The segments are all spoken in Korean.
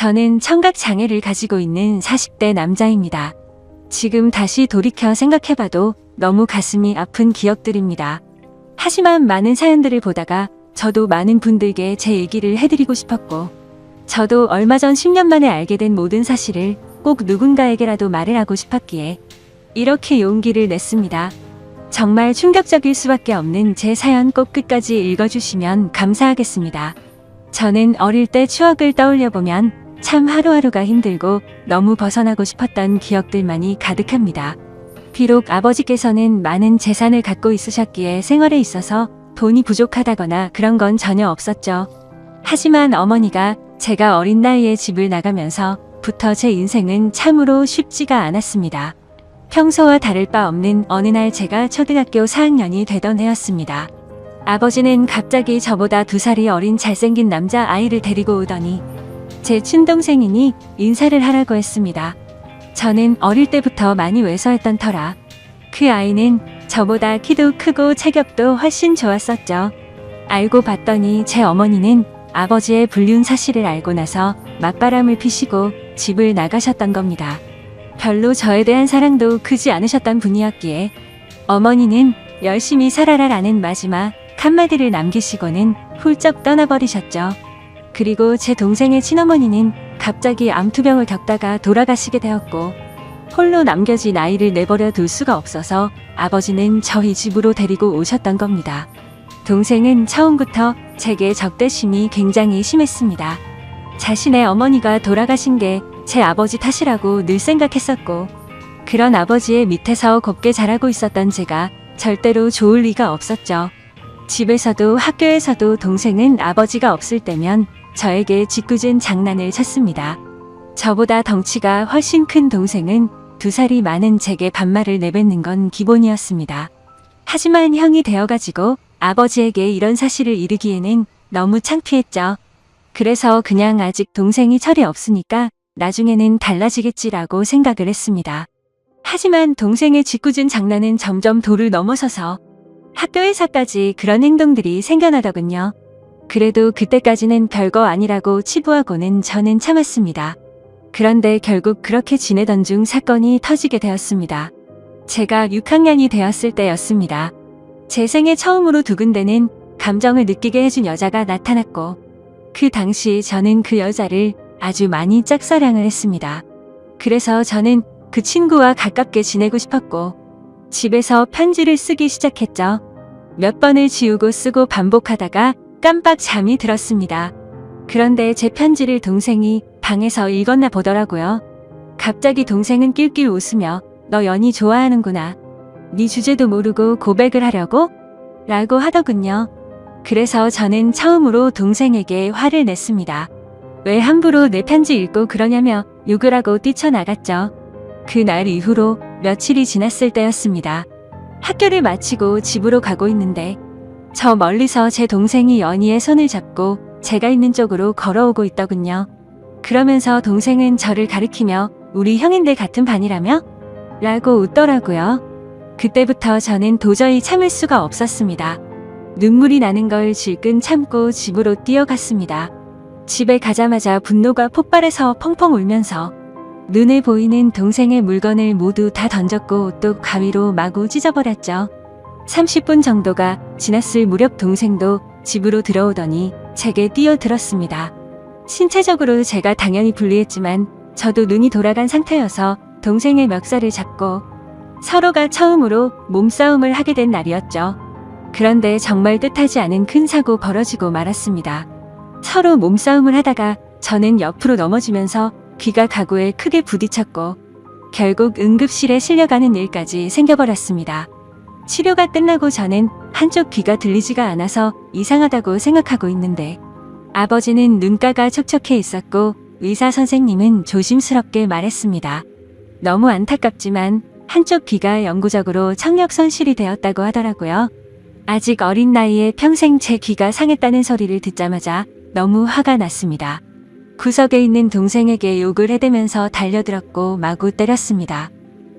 저는 청각 장애를 가지고 있는 40대 남자입니다. 지금 다시 돌이켜 생각해봐도 너무 가슴이 아픈 기억들입니다. 하지만 많은 사연들을 보다가 저도 많은 분들께 제 얘기를 해드리고 싶었고, 저도 얼마 전 10년 만에 알게 된 모든 사실을 꼭 누군가에게라도 말을 하고 싶었기에 이렇게 용기를 냈습니다. 정말 충격적일 수밖에 없는 제 사연 꼭 끝까지 읽어주시면 감사하겠습니다. 저는 어릴 때 추억을 떠올려 보면 참 하루하루가 힘들고 너무 벗어나고 싶었던 기억들만이 가득합니다. 비록 아버지께서는 많은 재산을 갖고 있으셨기에 생활에 있어서 돈이 부족하다거나 그런 건 전혀 없었죠. 하지만 어머니가 제가 어린 나이에 집을 나가면서 부터 제 인생은 참으로 쉽지가 않았습니다. 평소와 다를 바 없는 어느 날 제가 초등학교 4학년이 되던 해였습니다. 아버지는 갑자기 저보다 두 살이 어린 잘생긴 남자 아이를 데리고 오더니 제 친동생이니 인사를 하라고 했습니다. 저는 어릴 때부터 많이 왜소했던 터라 그 아이는 저보다 키도 크고 체격도 훨씬 좋았었죠. 알고 봤더니 제 어머니는 아버지의 불륜 사실을 알고 나서 맞바람을 피시고 집을 나가셨던 겁니다. 별로 저에 대한 사랑도 크지 않으셨던 분이었기에 어머니는 열심히 살아라라는 마지막 한마디를 남기시고는 훌쩍 떠나버리셨죠. 그리고 제 동생의 친어머니는 갑자기 암투병을 겪다가 돌아가시게 되었고 홀로 남겨진 아이를 내버려 둘 수가 없어서 아버지는 저희 집으로 데리고 오셨던 겁니다. 동생은 처음부터 제게 적대심이 굉장히 심했습니다. 자신의 어머니가 돌아가신 게 제 아버지 탓이라고 늘 생각했었고 그런 아버지의 밑에서 곱게 자라고 있었던 제가 절대로 좋을 리가 없었죠. 집에서도 학교에서도 동생은 아버지가 없을 때면 저에게 짓궂은 장난을 쳤습니다. 저보다 덩치가 훨씬 큰 동생은 두 살이 많은 제게 반말을 내뱉는 건 기본이었습니다. 하지만 형이 되어가지고 아버지에게 이런 사실을 이르기에는 너무 창피했죠. 그래서 그냥 아직 동생이 철이 없으니까 나중에는 달라지겠지라고 생각을 했습니다. 하지만 동생의 짓궂은 장난은 점점 도를 넘어서서 학교에서까지 그런 행동들이 생겨나더군요. 그래도 그때까지는 별거 아니라고 치부하고는 저는 참았습니다. 그런데 결국 그렇게 지내던 중 사건이 터지게 되었습니다. 제가 6학년이 되었을 때였습니다. 제 생애 처음으로 두근대는 감정을 느끼게 해준 여자가 나타났고, 그 당시 저는 그 여자를 아주 많이 짝사랑을 했습니다. 그래서 저는 그 친구와 가깝게 지내고 싶었고, 집에서 편지를 쓰기 시작했죠. 몇 번을 지우고 쓰고 반복하다가 깜빡 잠이 들었습니다. 그런데 제 편지를 동생이 방에서 읽었나 보더라고요. 갑자기 동생은 낄낄 웃으며 너 연희 좋아하는구나. 네 주제도 모르고 고백을 하려고? 라고 하더군요. 그래서 저는 처음으로 동생에게 화를 냈습니다. 왜 함부로 내 편지 읽고 그러냐며 욕을 하고 뛰쳐나갔죠. 그날 이후로 며칠이 지났을 때였습니다. 학교를 마치고 집으로 가고 있는데 저 멀리서 제 동생이 연희의 손을 잡고 제가 있는 쪽으로 걸어오고 있더군요. 그러면서 동생은 저를 가리키며 우리 형인데 같은 반이라며? 라고 웃더라고요. 그때부터 저는 도저히 참을 수가 없었습니다. 눈물이 나는 걸 질끈 참고 집으로 뛰어갔습니다. 집에 가자마자 분노가 폭발해서 펑펑 울면서 눈에 보이는 동생의 물건을 모두 다 던졌고 옷도 가위로 마구 찢어버렸죠. 30분 정도가 지났을 무렵 동생도 집으로 들어오더니 제게 뛰어들었습니다. 신체적으로 제가 당연히 불리했지만 저도 눈이 돌아간 상태여서 동생의 멱살을 잡고 서로가 처음으로 몸싸움을 하게 된 날이었죠. 그런데 정말 뜻하지 않은 큰 사고 벌어지고 말았습니다. 서로 몸싸움을 하다가 저는 옆으로 넘어지면서 귀가 가구에 크게 부딪혔고 결국 응급실에 실려가는 일까지 생겨버렸습니다. 치료가 끝나고 저는 한쪽 귀가 들리지가 않아서 이상하다고 생각하고 있는데 아버지는 눈가가 촉촉해 있었고 의사 선생님은 조심스럽게 말했습니다. 너무 안타깝지만 한쪽 귀가 영구적으로 청력 손실이 되었다고 하더라고요. 아직 어린 나이에 평생 제 귀가 상했다는 소리를 듣자마자 너무 화가 났습니다. 구석에 있는 동생에게 욕을 해대면서 달려들었고 마구 때렸습니다.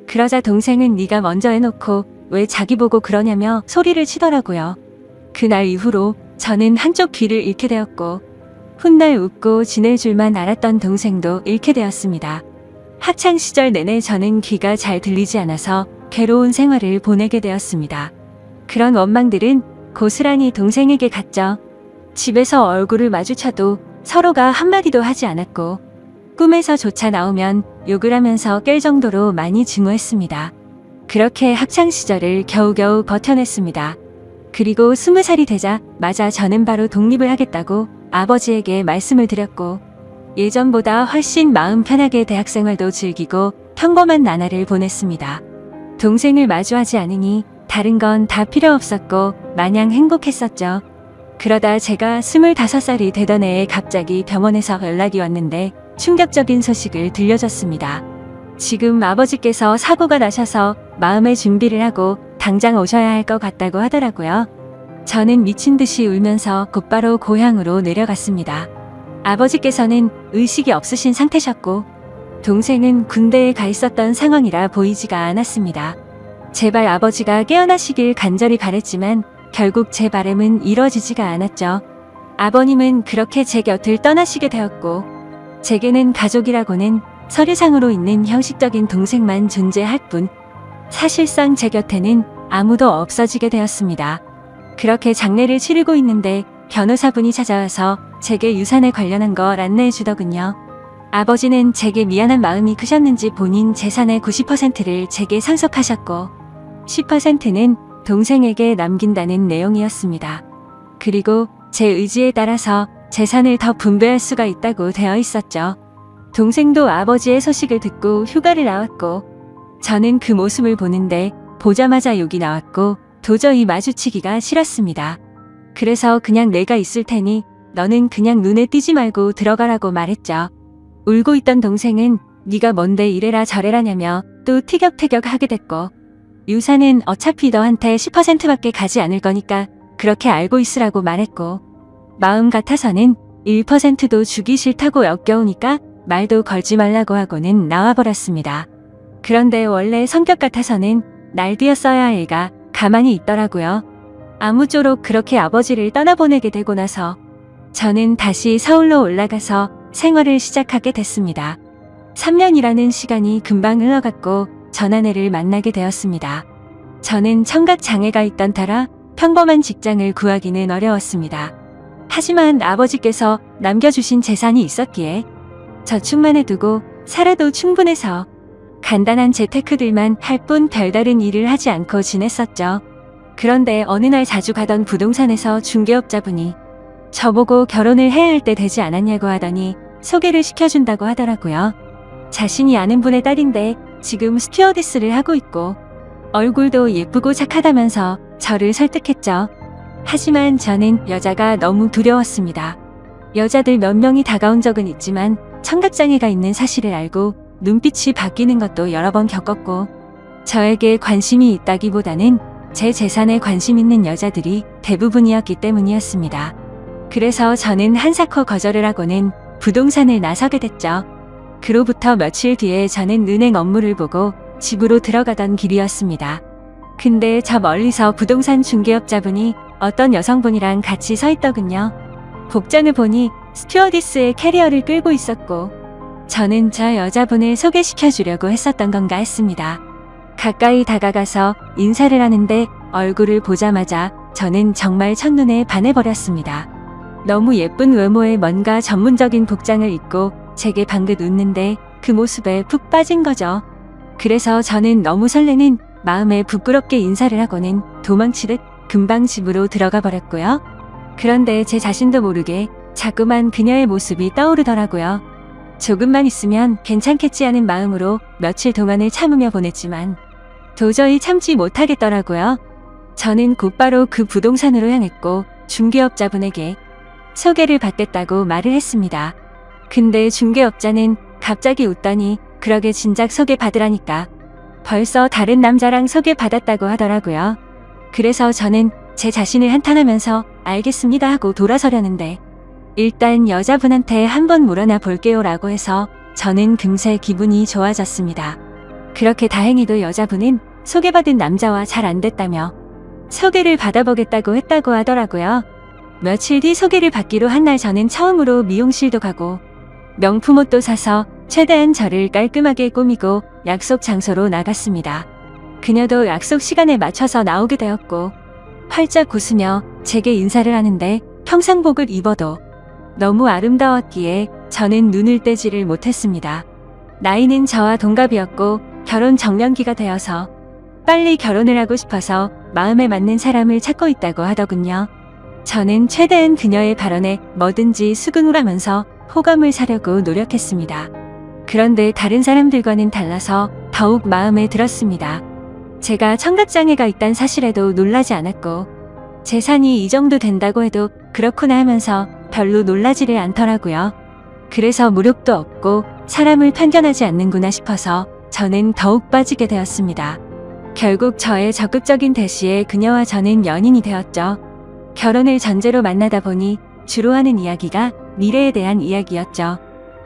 그러자 동생은 네가 먼저 해놓고 왜 자기 보고 그러냐며 소리를 치더라고요. 그날 이후로 저는 한쪽 귀를 잃게 되었고 훗날 웃고 지낼 줄만 알았던 동생도 잃게 되었습니다. 학창 시절 내내 저는 귀가 잘 들리지 않아서 괴로운 생활을 보내게 되었습니다. 그런 원망들은 고스란히 동생에게 갔죠. 집에서 얼굴을 마주쳐도 서로가 한마디도 하지 않았고 꿈에서조차 나오면 욕을 하면서 깰 정도로 많이 증오했습니다. 그렇게 학창 시절을 겨우겨우 버텨냈습니다. 그리고 스무 살이 되자 맞아 저는 바로 독립을 하겠다고 아버지에게 말씀을 드렸고 예전보다 훨씬 마음 편하게 대학생활도 즐기고 평범한 나날을 보냈습니다. 동생을 마주하지 않으니 다른 건 다 필요 없었고 마냥 행복했었죠. 그러다 제가 25살이 되던 해에 갑자기 병원에서 연락이 왔는데 충격적인 소식을 들려줬습니다. 지금 아버지께서 사고가 나셔서 마음의 준비를 하고 당장 오셔야 할 것 같다고 하더라고요. 저는 미친 듯이 울면서 곧바로 고향으로 내려갔습니다. 아버지께서는 의식이 없으신 상태셨고 동생은 군대에 가 있었던 상황이라 보이지가 않았습니다. 제발 아버지가 깨어나시길 간절히 바랬지만 결국 제 바램은 이뤄지지가 않았죠. 아버님은 그렇게 제 곁을 떠나시게 되었고 제게는 가족이라고는 서류상으로 있는 형식적인 동생만 존재할 뿐 사실상 제 곁에는 아무도 없어지게 되었습니다. 그렇게 장례를 치르고 있는데 변호사분이 찾아와서 제게 유산에 관련한 걸 안내해 주더군요. 아버지는 제게 미안한 마음이 크셨는지 본인 재산의 90%를 제게 상속하셨고 10%는 동생에게 남긴다는 내용이었습니다. 그리고 제 의지에 따라서 재산을 더 분배할 수가 있다고 되어 있었죠. 동생도 아버지의 소식을 듣고 휴가를 나왔고 저는 그 모습을 보는데 보자마자 욕이 나왔고 도저히 마주치기가 싫었습니다. 그래서 그냥 내가 있을 테니 너는 그냥 눈에 띄지 말고 들어가라고 말했죠. 울고 있던 동생은 네가 뭔데 이래라 저래라냐며 또 티격태격 하게 됐고 유산은 어차피 너한테 10%밖에 가지 않을 거니까 그렇게 알고 있으라고 말했고 마음 같아서는 1%도 주기 싫다고 역겨우니까 말도 걸지 말라고 하고는 나와버렸습니다. 그런데 원래 성격 같아서는 날뛰었어야 할 애가 가만히 있더라고요. 아무쪼록 그렇게 아버지를 떠나보내게 되고 나서 저는 다시 서울로 올라가서 생활을 시작하게 됐습니다. 3년이라는 시간이 금방 흘러갔고 전 아내를 만나게 되었습니다. 저는 청각 장애가 있던 터라 평범한 직장을 구하기는 어려웠습니다. 하지만 아버지께서 남겨주신 재산이 있었기에 저축만 해두고 살아도 충분해서 간단한 재테크들만 할 뿐 별다른 일을 하지 않고 지냈었죠. 그런데 어느 날 자주 가던 부동산에서 중개업자분이 저보고 결혼을 해야 할 때 되지 않았냐고 하더니 소개를 시켜준다고 하더라고요. 자신이 아는 분의 딸인데 지금 스튜어디스를 하고 있고 얼굴도 예쁘고 착하다면서 저를 설득했죠. 하지만 저는 여자가 너무 두려웠습니다. 여자들 몇 명이 다가온 적은 있지만 청각장애가 있는 사실을 알고 눈빛이 바뀌는 것도 여러 번 겪었고 저에게 관심이 있다기보다는 제 재산에 관심 있는 여자들이 대부분이었기 때문이었습니다. 그래서 저는 한사코 거절을 하고는 부동산을 나서게 됐죠. 그로부터 며칠 뒤에 저는 은행 업무를 보고 집으로 들어가던 길이었습니다. 근데 저 멀리서 부동산 중개업자분이 어떤 여성분이랑 같이 서 있더군요. 복장을 보니 스튜어디스의 캐리어를 끌고 있었고 저는 저 여자분을 소개시켜 주려고 했었던 건가 했습니다. 가까이 다가가서 인사를 하는데 얼굴을 보자마자 저는 정말 첫눈에 반해버렸습니다. 너무 예쁜 외모에 뭔가 전문적인 복장을 입고 제게 방긋 웃는데 그 모습에 푹 빠진 거죠. 그래서 저는 너무 설레는 마음에 부끄럽게 인사를 하고는 도망치듯 금방 집으로 들어가 버렸고요. 그런데 제 자신도 모르게 자꾸만 그녀의 모습이 떠오르더라고요. 조금만 있으면 괜찮겠지 하는 마음으로 며칠 동안을 참으며 보냈지만 도저히 참지 못하겠더라고요. 저는 곧바로 그 부동산으로 향했고 중개업자분에게 소개를 받겠다고 말을 했습니다. 근데 중개업자는 갑자기 웃더니 그러게 진작 소개 받으라니까 벌써 다른 남자랑 소개 받았다고 하더라고요. 그래서 저는 제 자신을 한탄하면서 알겠습니다 하고 돌아서려는데 일단 여자분한테 한번 물어나 볼게요 라고 해서 저는 금세 기분이 좋아졌습니다. 그렇게 다행히도 여자분은 소개받은 남자와 잘 안 됐다며 소개를 받아보겠다고 했다고 하더라고요. 며칠 뒤 소개를 받기로 한 날 저는 처음으로 미용실도 가고 명품 옷도 사서 최대한 저를 깔끔하게 꾸미고 약속 장소로 나갔습니다. 그녀도 약속 시간에 맞춰서 나오게 되었고 활짝 웃으며 제게 인사를 하는데 평상복을 입어도 너무 아름다웠기에 저는 눈을 떼지를 못했습니다. 나이는 저와 동갑이었고 결혼 정년기가 되어서 빨리 결혼을 하고 싶어서 마음에 맞는 사람을 찾고 있다고 하더군요. 저는 최대한 그녀의 발언에 뭐든지 수긍을 하면서 호감을 사려고 노력했습니다. 그런데 다른 사람들과는 달라서 더욱 마음에 들었습니다. 제가 청각장애가 있다는 사실에도 놀라지 않았고 재산이 이 정도 된다고 해도 그렇구나 하면서 별로 놀라지를 않더라고요. 그래서 무력도 없고 사람을 편견하지 않는구나 싶어서 저는 더욱 빠지게 되었습니다. 결국 저의 적극적인 대시에 그녀와 저는 연인이 되었죠. 결혼을 전제로 만나다 보니 주로 하는 이야기가 미래에 대한 이야기였죠.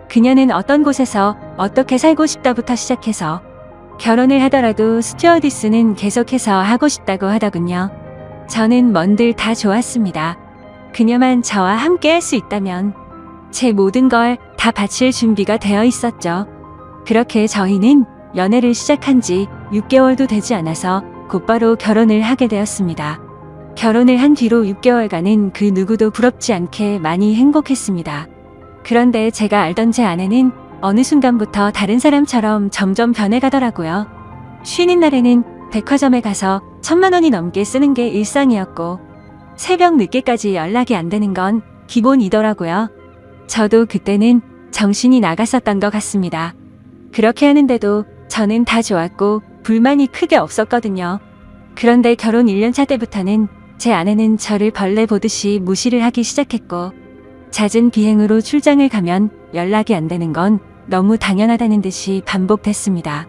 그녀는 어떤 곳에서 어떻게 살고 싶다부터 시작해서 결혼을 하더라도 스튜어디스는 계속해서 하고 싶다고 하더군요. 저는 뭔들 다 좋았습니다. 그녀만 저와 함께 할 수 있다면 제 모든 걸 다 바칠 준비가 되어 있었죠. 그렇게 저희는 연애를 시작한 지 6개월도 되지 않아서 곧바로 결혼을 하게 되었습니다. 결혼을 한 뒤로 6개월간은 그 누구도 부럽지 않게 많이 행복했습니다. 그런데 제가 알던 제 아내는 어느 순간부터 다른 사람처럼 점점 변해가더라고요. 쉬는 날에는 백화점에 가서 천만 원이 넘게 쓰는 게 일상이었고 새벽 늦게까지 연락이 안 되는 건 기본이더라고요. 저도 그때는 정신이 나갔었던 것 같습니다. 그렇게 하는데도 저는 다 좋았고 불만이 크게 없었거든요. 그런데 결혼 1년차 때부터는 제 아내는 저를 벌레 보듯이 무시를 하기 시작했고 잦은 비행으로 출장을 가면 연락이 안 되는 건 너무 당연하다는 듯이 반복됐습니다.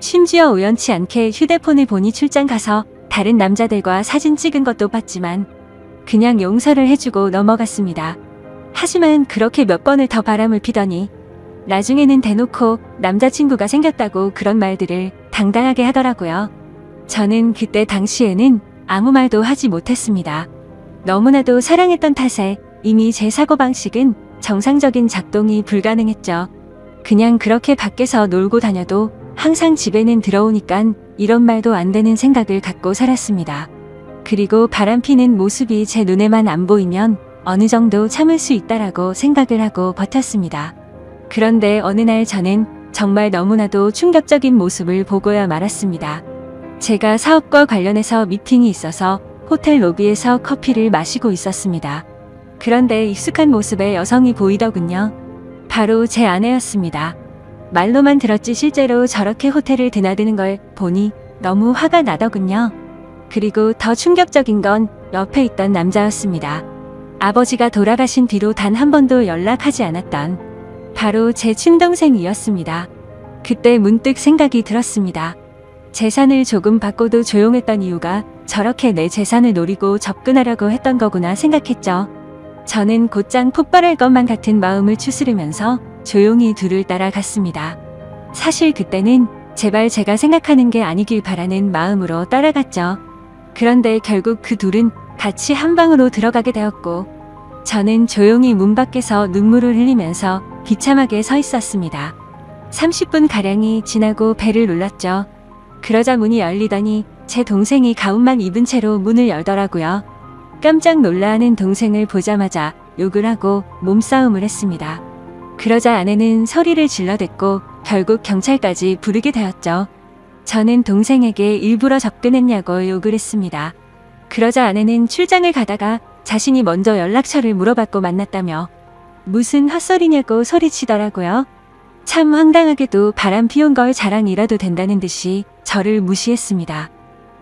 심지어 우연치 않게 휴대폰을 보니 출장 가서 다른 남자들과 사진 찍은 것도 봤지만 그냥 용서를 해주고 넘어갔습니다. 하지만 그렇게 몇 번을 더 바람을 피더니 나중에는 대놓고 남자친구가 생겼다고 그런 말들을 당당하게 하더라고요. 저는 그때 당시에는 아무 말도 하지 못했습니다. 너무나도 사랑했던 탓에 이미 제 사고방식은 정상적인 작동이 불가능했죠. 그냥 그렇게 밖에서 놀고 다녀도 항상 집에는 들어오니깐 이런 말도 안 되는 생각을 갖고 살았습니다. 그리고 바람피는 모습이 제 눈에만 안 보이면 어느 정도 참을 수 있다라고 생각을 하고 버텼습니다. 그런데 어느 날 저는 정말 너무나도 충격적인 모습을 보고야 말았습니다. 제가 사업과 관련해서 미팅이 있어서 호텔 로비에서 커피를 마시고 있었습니다. 그런데 익숙한 모습의 여성이 보이더군요. 바로 제 아내였습니다. 말로만 들었지 실제로 저렇게 호텔을 드나드는 걸 보니 너무 화가 나더군요. 그리고 더 충격적인 건 옆에 있던 남자였습니다. 아버지가 돌아가신 뒤로 단 한 번도 연락하지 않았던 바로 제 친동생이었습니다. 그때 문득 생각이 들었습니다. 재산을 조금 받고도 조용했던 이유가 저렇게 내 재산을 노리고 접근하려고 했던 거구나 생각했죠. 저는 곧장 폭발할 것만 같은 마음을 추스르면서 조용히 둘을 따라갔습니다. 사실 그때는 제발 제가 생각하는 게 아니길 바라는 마음으로 따라갔죠. 그런데 결국 그 둘은 같이 한 방으로 들어가게 되었고 저는 조용히 문 밖에서 눈물을 흘리면서 비참하게 서 있었습니다. 30분 가량이 지나고 배를 눌렀죠. 그러자 문이 열리더니 제 동생이 가운만 입은 채로 문을 열더라고요. 깜짝 놀라하는 동생을 보자마자 욕을 하고 몸싸움을 했습니다. 그러자 아내는 소리를 질러댔고 결국 경찰까지 부르게 되었죠. 저는 동생에게 일부러 접근했냐고 욕을 했습니다. 그러자 아내는 출장을 가다가 자신이 먼저 연락처를 물어봤고 만났다며 무슨 헛소리냐고 소리치더라고요. 참 황당하게도 바람 피운 걸 자랑이라도 된다는 듯이 저를 무시했습니다.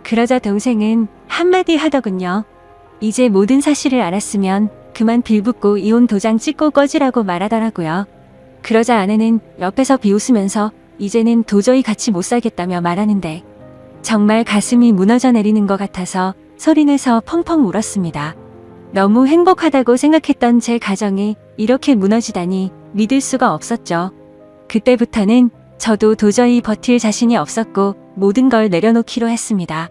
그러자 동생은 한마디 하더군요. 이제 모든 사실을 알았으면 그만 빌붙고 이혼 도장 찍고 꺼지라고 말하더라고요. 그러자 아내는 옆에서 비웃으면서 이제는 도저히 같이 못 살겠다며 말하는데 정말 가슴이 무너져 내리는 것 같아서 소리내서 펑펑 울었습니다. 너무 행복하다고 생각했던 제 가정이 이렇게 무너지다니 믿을 수가 없었죠. 그때부터는 저도 도저히 버틸 자신이 없었고 모든 걸 내려놓기로 했습니다.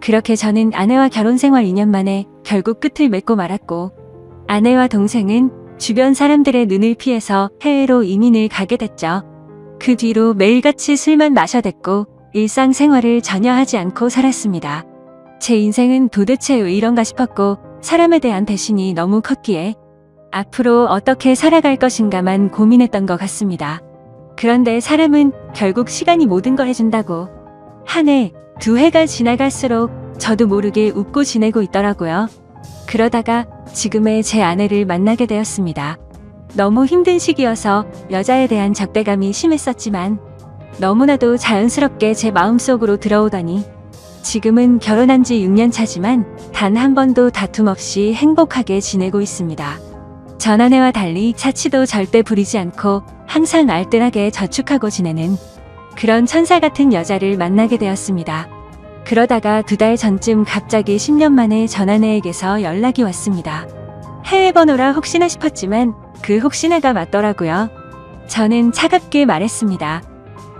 그렇게 저는 아내와 결혼 생활 2년 만에 결국 끝을 맺고 말았고 아내와 동생은 주변 사람들의 눈을 피해서 해외로 이민을 가게 됐죠. 그 뒤로 매일같이 술만 마셔댔고 일상생활을 전혀 하지 않고 살았습니다. 제 인생은 도대체 왜 이런가 싶었고 사람에 대한 배신이 너무 컸기에 앞으로 어떻게 살아갈 것인가만 고민했던 것 같습니다. 그런데 사람은 결국 시간이 모든 걸 해준다고 한 해, 두 해가 지나갈수록 저도 모르게 웃고 지내고 있더라고요. 그러다가 지금의 제 아내를 만나게 되었습니다. 너무 힘든 시기여서 여자에 대한 적대감이 심했었지만 너무나도 자연스럽게 제 마음속으로 들어오더니 지금은 결혼한 지 6년 차지만 단 한 번도 다툼 없이 행복하게 지내고 있습니다. 전 아내와 달리 차치도 절대 부리지 않고 항상 알뜰하게 저축하고 지내는 그런 천사 같은 여자를 만나게 되었습니다. 그러다가 두 달 전쯤 갑자기 10년 만에 전 아내에게서 연락이 왔습니다. 해외 번호라 혹시나 싶었지만 그 혹시나가 맞더라고요. 저는 차갑게 말했습니다.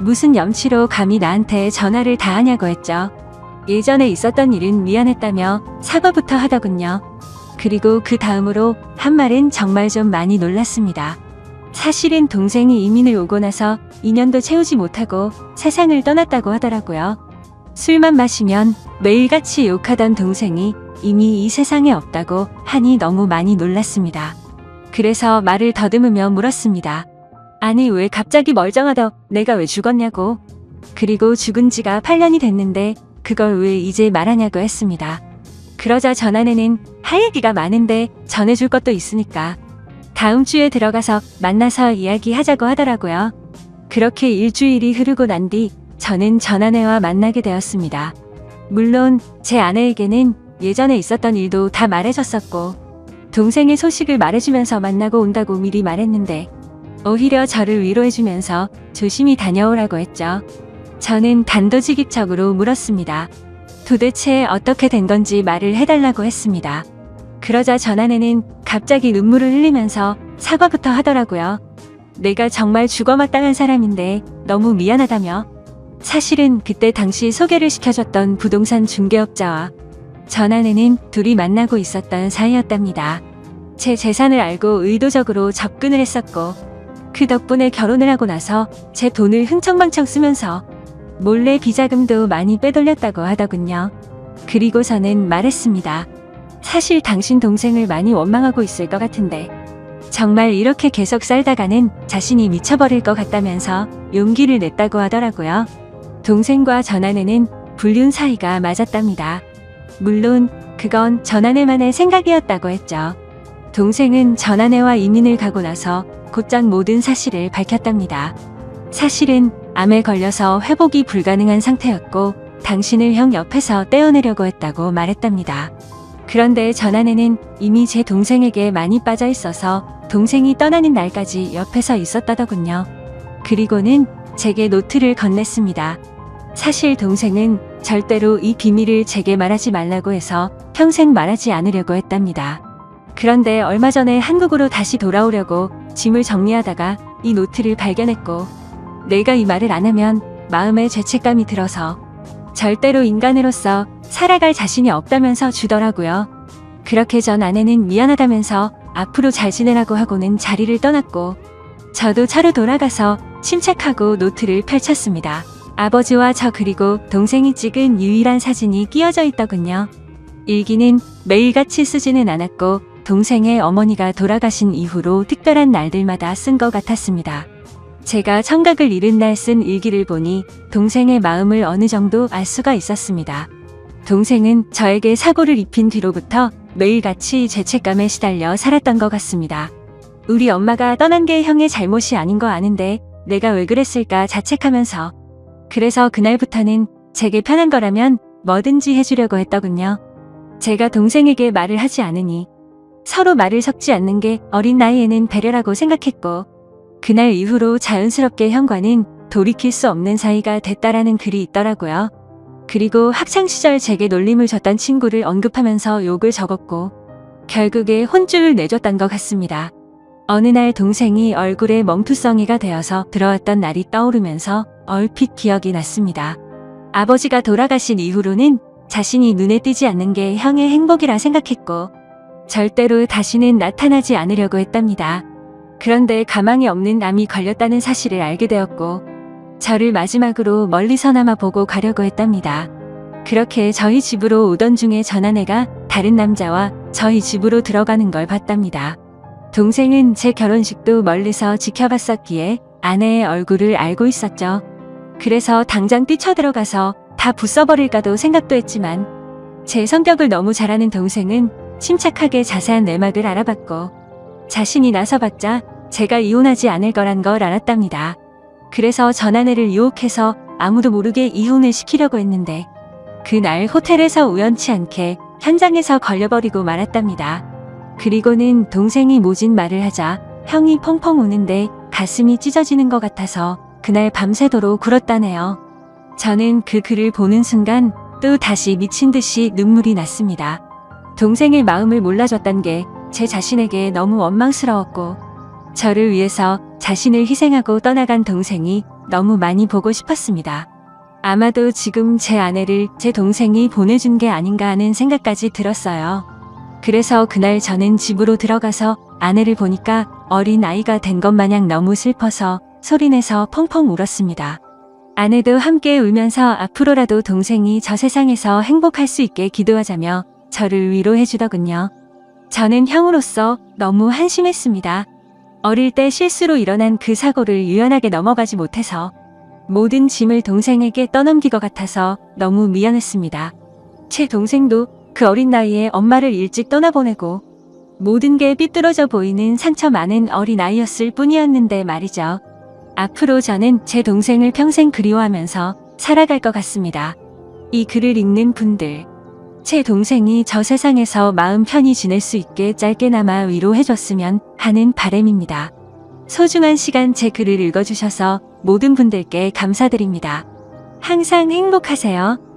무슨 염치로 감히 나한테 전화를 다 하냐고 했죠. 예전에 있었던 일은 미안했다며 사과부터 하더군요. 그리고 그 다음으로 한 말은 정말 좀 많이 놀랐습니다. 사실은 동생이 이민을 오고 나서 2년도 채우지 못하고 세상을 떠났다고 하더라고요. 술만 마시면 매일같이 욕하던 동생이 이미 이 세상에 없다고 하니 너무 많이 놀랐습니다. 그래서 말을 더듬으며 물었습니다. 아니 왜 갑자기 멀쩡하다 내가 왜 죽었냐고. 그리고 죽은 지가 8년이 됐는데 그걸 왜 이제 말하냐고 했습니다. 그러자 전 아내는 할 얘기가 많은데 전해줄 것도 있으니까 다음 주에 들어가서 만나서 이야기하자고 하더라고요. 그렇게 일주일이 흐르고 난 뒤 저는 전 아내와 만나게 되었습니다. 물론 제 아내에게는 예전에 있었던 일도 다 말해줬었고 동생의 소식을 말해주면서 만나고 온다고 미리 말했는데 오히려 저를 위로해주면서 조심히 다녀오라고 했죠. 저는 단도직입적으로 물었습니다. 도대체 어떻게 된 건지 말을 해달라고 했습니다. 그러자 전 아내는 갑자기 눈물을 흘리면서 사과부터 하더라고요. 내가 정말 죽어마땅한 사람인데 너무 미안하다며. 사실은 그때 당시 소개를 시켜줬던 부동산 중개업자와 전 아내는 둘이 만나고 있었던 사이였답니다. 제 재산을 알고 의도적으로 접근을 했었고 그 덕분에 결혼을 하고 나서 제 돈을 흥청망청 쓰면서 몰래 비자금도 많이 빼돌렸다고 하더군요. 그리고서는 말했습니다. 사실 당신 동생을 많이 원망하고 있을 것 같은데 정말 이렇게 계속 살다가는 자신이 미쳐버릴 것 같다면서 용기를 냈다고 하더라고요. 동생과 전아내는 불륜 사이가 맞았답니다. 물론 그건 전아내만의 생각이었다고 했죠. 동생은 전아내와 이민을 가고 나서 곧장 모든 사실을 밝혔답니다. 사실은 암에 걸려서 회복이 불가능한 상태였고 당신을 형 옆에서 떼어내려고 했다고 말했답니다. 그런데 전 아내는 이미 제 동생에게 많이 빠져 있어서 동생이 떠나는 날까지 옆에서 있었다더군요. 그리고는 제게 노트를 건넸습니다. 사실 동생은 절대로 이 비밀을 제게 말하지 말라고 해서 평생 말하지 않으려고 했답니다. 그런데 얼마 전에 한국으로 다시 돌아오려고 짐을 정리하다가 이 노트를 발견했고 내가 이 말을 안 하면 마음에 죄책감이 들어서 절대로 인간으로서 살아갈 자신이 없다면서 주더라고요. 그렇게 전 아내는 미안하다면서 앞으로 잘 지내라고 하고는 자리를 떠났고 저도 차로 돌아가서 침착하고 노트를 펼쳤습니다. 아버지와 저 그리고 동생이 찍은 유일한 사진이 끼어져 있더군요. 일기는 매일같이 쓰지는 않았고 동생의 어머니가 돌아가신 이후로 특별한 날들마다 쓴 것 같았습니다. 제가 청각을 잃은 날 쓴 일기를 보니 동생의 마음을 어느 정도 알 수가 있었습니다. 동생은 저에게 사고를 입힌 뒤로부터 매일같이 죄책감에 시달려 살았던 것 같습니다. 우리 엄마가 떠난 게 형의 잘못이 아닌 거 아는데 내가 왜 그랬을까 자책하면서 그래서 그날부터는 제게 편한 거라면 뭐든지 해주려고 했더군요. 제가 동생에게 말을 하지 않으니 서로 말을 섞지 않는 게 어린 나이에는 배려라고 생각했고 그날 이후로 자연스럽게 형과는 돌이킬 수 없는 사이가 됐다라는 글이 있더라고요. 그리고 학창시절 제게 놀림을 줬던 친구를 언급하면서 욕을 적었고 결국에 혼쭐을 내줬던 것 같습니다. 어느 날 동생이 얼굴에 멍투성이가 되어서 들어왔던 날이 떠오르면서 얼핏 기억이 났습니다. 아버지가 돌아가신 이후로는 자신이 눈에 띄지 않는 게 형의 행복이라 생각했고 절대로 다시는 나타나지 않으려고 했답니다. 그런데 가망이 없는 암이 걸렸다는 사실을 알게 되었고, 저를 마지막으로 멀리서나마 보고 가려고 했답니다. 그렇게 저희 집으로 오던 중에 전 아내가 다른 남자와 저희 집으로 들어가는 걸 봤답니다. 동생은 제 결혼식도 멀리서 지켜봤었기에 아내의 얼굴을 알고 있었죠. 그래서 당장 뛰쳐들어가서 다 부숴버릴까도 생각도 했지만 제 성격을 너무 잘 아는 동생은 침착하게 자세한 내막을 알아봤고 자신이 나서봤자 제가 이혼하지 않을 거란 걸 알았답니다. 그래서 전 아내를 유혹해서 아무도 모르게 이혼을 시키려고 했는데 그날 호텔에서 우연치 않게 현장에서 걸려버리고 말았답니다. 그리고는 동생이 모진 말을 하자 형이 펑펑 우는데 가슴이 찢어지는 것 같아서 그날 밤새도록 굴었다네요. 저는 그 글을 보는 순간 또 다시 미친 듯이 눈물이 났습니다. 동생의 마음을 몰라줬단 게 제 자신에게 너무 원망스러웠고 저를 위해서 자신을 희생하고 떠나간 동생이 너무 많이 보고 싶었습니다. 아마도 지금 제 아내를 제 동생이 보내준 게 아닌가 하는 생각까지 들었어요. 그래서 그날 저는 집으로 들어가서 아내를 보니까 어린 아이가 된 것 마냥 너무 슬퍼서 소리내서 펑펑 울었습니다. 아내도 함께 울면서 앞으로라도 동생이 저 세상에서 행복할 수 있게 기도하자며 저를 위로해 주더군요. 저는 형으로서 너무 한심했습니다. 어릴 때 실수로 일어난 그 사고를 유연하게 넘어가지 못해서 모든 짐을 동생에게 떠넘긴 것 같아서 너무 미안했습니다. 제 동생도 그 어린 나이에 엄마를 일찍 떠나보내고 모든 게 삐뚤어져 보이는 상처 많은 어린 아이였을 뿐이었는데 말이죠. 앞으로 저는 제 동생을 평생 그리워하면서 살아갈 것 같습니다. 이 글을 읽는 분들, 제 동생이 저 세상에서 마음 편히 지낼 수 있게 짧게나마 위로해줬으면 하는 바램입니다. 소중한 시간 제 글을 읽어주셔서 모든 분들께 감사드립니다. 항상 행복하세요.